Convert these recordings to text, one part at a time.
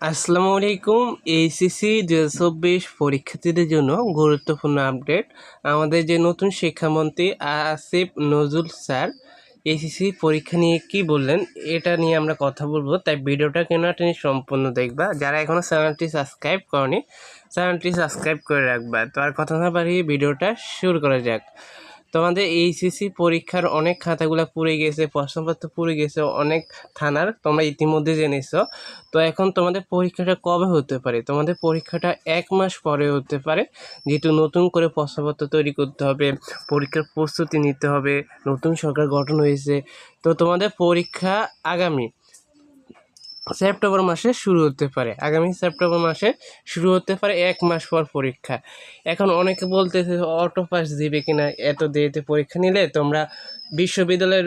আসসালামু আলাইকুম এইচএসসি দু চব্বিশ পরীক্ষার্থীদের জন্য গুরুত্বপূর্ণ আপডেট। আমাদের যে নতুন শিক্ষামন্ত্রী আসিফ নজরুল স্যার এইচএসসি পরীক্ষা নিয়ে কি বললেন এটা নিয়ে আমরা কথা বলব। তাই ভিডিওটা কেন টেনে সম্পূর্ণ দেখবা। যারা এখনও চ্যানেলটি সাবস্ক্রাইব করনি, চ্যানেলটি সাবস্ক্রাইব করে রাখবা। তো আর কথা না বাড়িয়ে ভিডিওটা শুরু করা যাক। তোমাদের এইচএসসি পরীক্ষার অনেক খাতাগুলো পুড়ে গেছে, প্রশ্নপত্র পুড়ে গেছে, অনেক থানার তোমরা ইতিমধ্যে জেনেছো। তো এখন তোমাদের পরীক্ষাটা কবে হতে পারে? তোমাদের পরীক্ষাটা এক মাস পরে হতে পারে, যেহেতু নতুন করে প্রশ্নপত্র তৈরি করতে হবে, পরীক্ষার প্রস্তুতি নিতে হবে, নতুন সরকার গঠন হয়েছে। তো তোমাদের পরীক্ষা আগামী সেপ্টেম্বর মাসে শুরু হতে পারে। আগামী সেপ্টেম্বর মাসে শুরু হতে পারে এক মাস পর পরীক্ষা। এখন অনেকে বলতেছে, অটো পাস দিবে কিনা? এত দেরিতে পরীক্ষা নিলে তোমরা বিশ্ববিদ্যালয়ের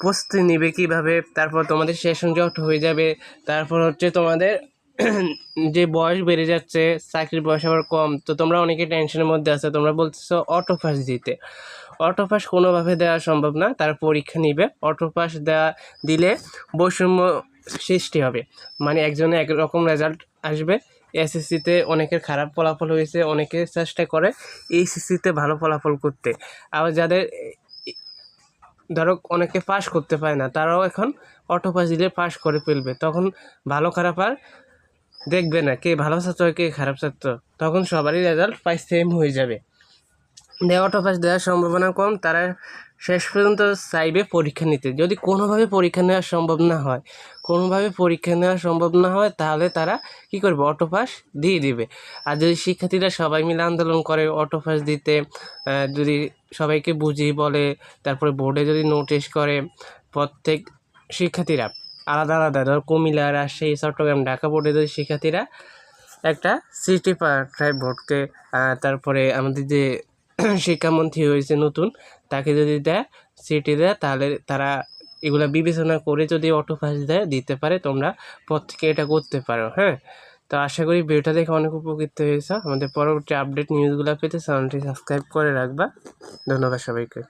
প্রস্তুতি নিবে কীভাবে? তারপর তোমাদের সেশন জট হয়ে যাবে। তারপর হচ্ছে তোমাদের যে বয়স বেড়ে যাচ্ছে, চাকরির বয়স আবার কম, তো তোমরা অনেকে টেনশনের মধ্যে আছে। তোমরা বলতেছো, অটো পাস দিতে। অটো পাস কোনোভাবে দেওয়া সম্ভব না, তারা পরীক্ষা নিবে। অটো পাস দেওয়া দিলে বৈষম্য সৃষ্টি হবে। মানে একজনে একরকম রেজাল্ট আসবে। এসএসসিতে অনেকের খারাপ ফলাফল হয়েছে, অনেকে চেষ্টা করে এইচএসসিতে ভালো ফলাফল করতে। আবার যাদের ধরো অনেকে পাস করতে পারে না, তারাও এখন অটো পাস দিলে পাস করে ফেলবে। তখন ভালো খারাপ আর দেখবে না কে ভালো ছাত্র কে খারাপ ছাত্র। তখন সবারই রেজাল্ট প্রায় সেম হয়ে যাবে। দেওয়া অটো পাস দেওয়ার সম্ভাবনা কম, তারা শেষ পর্যন্ত চাইবে পরীক্ষা নিতে। যদি কোনোভাবে পরীক্ষা নেওয়া সম্ভব না হয়, কোনোভাবে পরীক্ষা নেওয়া সম্ভব না হয়, তাহলে তারা কি করবে? অটো পাস দিয়ে দিবে। আর যদি শিক্ষার্থীরা সবাই মিলে আন্দোলন করে অটো পাস দিতে যদি সবাইকে বুঝিয়ে বলে, তারপরে বোর্ডে যদি নোটিশ করে, প্রত্যেক শিক্ষার্থীরা আলাদা আলাদা, ধর কুমিল্লা, রাজশাহী, চট্টগ্রাম, ঢাকা বোর্ডে যদি শিক্ষার্থীরা একটা সিটি পাঠায় ভোটকে তারপরে আমাদের যে শিক্ষামন্ত্রী হয়েছে নতুন, তাকে যদি দেয় সিটি দেয়, তাহলে তারা এগুলো বিবেচনা করে যদি অটো পাস দেয়, দিতে পারে, তোমরা পর থেকে এটা করতে পারো হ্যাঁ? তো আশা করি ভিডিওটা দেখে অনেক উপকৃত হয়েছে। আমাদের পরবর্তী আপডেট নিউজগুলো পেতে চ্যানেলটি সাবস্ক্রাইব করে রাখবা। ধন্যবাদ সবাইকে।